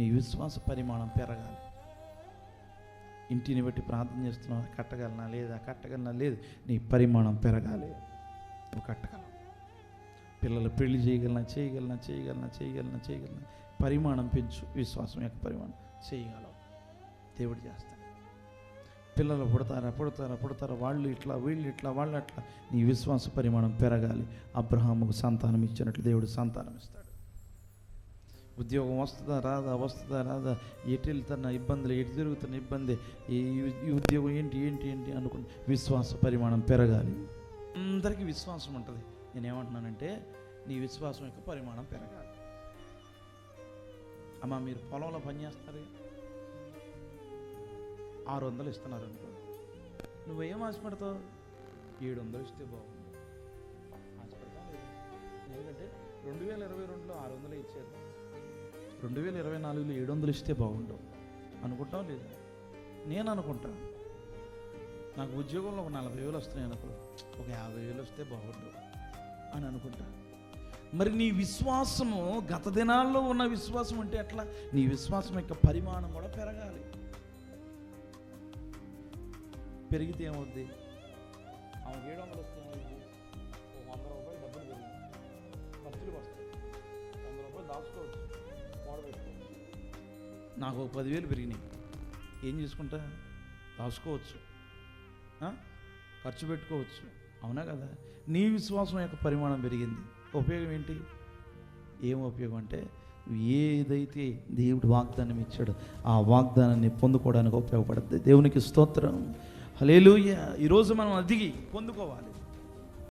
మీ విశ్వాస పరిమాణం పెరగాలి. ఇంటిని బట్టి ప్రార్థన చేస్తున్నావు? కట్టగలనా? లేదా? కట్టగలనా? లేదు. నీ పరిమాణం పెరగాలి. నువ్వు కట్టగలవు. పిల్లలు పెళ్ళి చేయగలనా? చేయగలనా? చేయగలనా? చేయగలనా? చేయగలనా? పరిమాణం పెంచు. విశ్వాసం యొక్క పరిమాణం చేయగలవు. దేవుడు చేస్తాడు. పిల్లలు పుడతారా? పుడతారా? పుడతారా? వాళ్ళు ఇట్లా వీళ్ళు ఇట్లా వాళ్ళు అట్లా. నీ విశ్వాస పరిమాణం పెరగాలి. అబ్రహాముకు సంతానం ఇచ్చినట్లు దేవుడు సంతానం ఇస్తాడు ఉద్యోగం వస్తుందా రాదా వస్తుందా రాదా? ఎటు వెళ్తున్న ఇబ్బందులు ఎటు తిరుగుతున్న ఇబ్బంది? ఈ ఉద్యోగం ఏంటి ఏంటి ఏంటి అనుకుని విశ్వాస పరిమాణం పెరగాలి. అందరికీ విశ్వాసం ఉంటుంది. నేనేమంటున్నానంటే నీ విశ్వాసం యొక్క పరిమాణం పెరగాలి. అమ్మ మీరు పొలంలో పనిచేస్తారు ఆరు వందలు ఇస్తున్నారు అనుకో. నువ్వేం ఆశపడతావు? ఏడు వందలు ఇస్తే బాగుంది ఆశపడతావు? ఎందుకంటే రెండు వేల ఇరవై రెండులో ఆరు వందలు ఇచ్చారు. రెండు వేల ఇరవై నాలుగులో ఏడు వందలు ఇస్తే బాగుండు అనుకుంటాం లేదా? నేను అనుకుంటాను నాకు ఉద్యోగంలో ఒక నలభై వేలు వస్తున్నాయి అనుకో ఒక యాభై వేలు వస్తే బాగుండు అని అనుకుంటా మరి నీ విశ్వాసము గత దినాల్లో ఉన్న విశ్వాసం అంటే ఎట్లా? నీ విశ్వాసం యొక్క పరిమాణం కూడా పెరగాలి. పెరిగితే ఏమవుద్ది? ఆమె ఏడు వందలు వస్తుంది నాకు పదివేలు పెరిగినాయి. ఏం చేసుకుంటా? దాచుకోవచ్చు. ఖర్చు పెట్టుకోవచ్చు. అవునా కదా? నీ విశ్వాసం యొక్క పరిమాణం పెరిగింది. ఉపయోగం ఏంటి? ఏం ఉపయోగం అంటే ఏదైతే దేవుడు వాగ్దానం ఇచ్చాడో ఆ వాగ్దానాన్ని పొందుకోవడానికి ఉపయోగపడుతుంది దేవునికి స్తోత్రం. హలేలుయ్య ఈరోజు మనం అదిగి పొందుకోవాలి.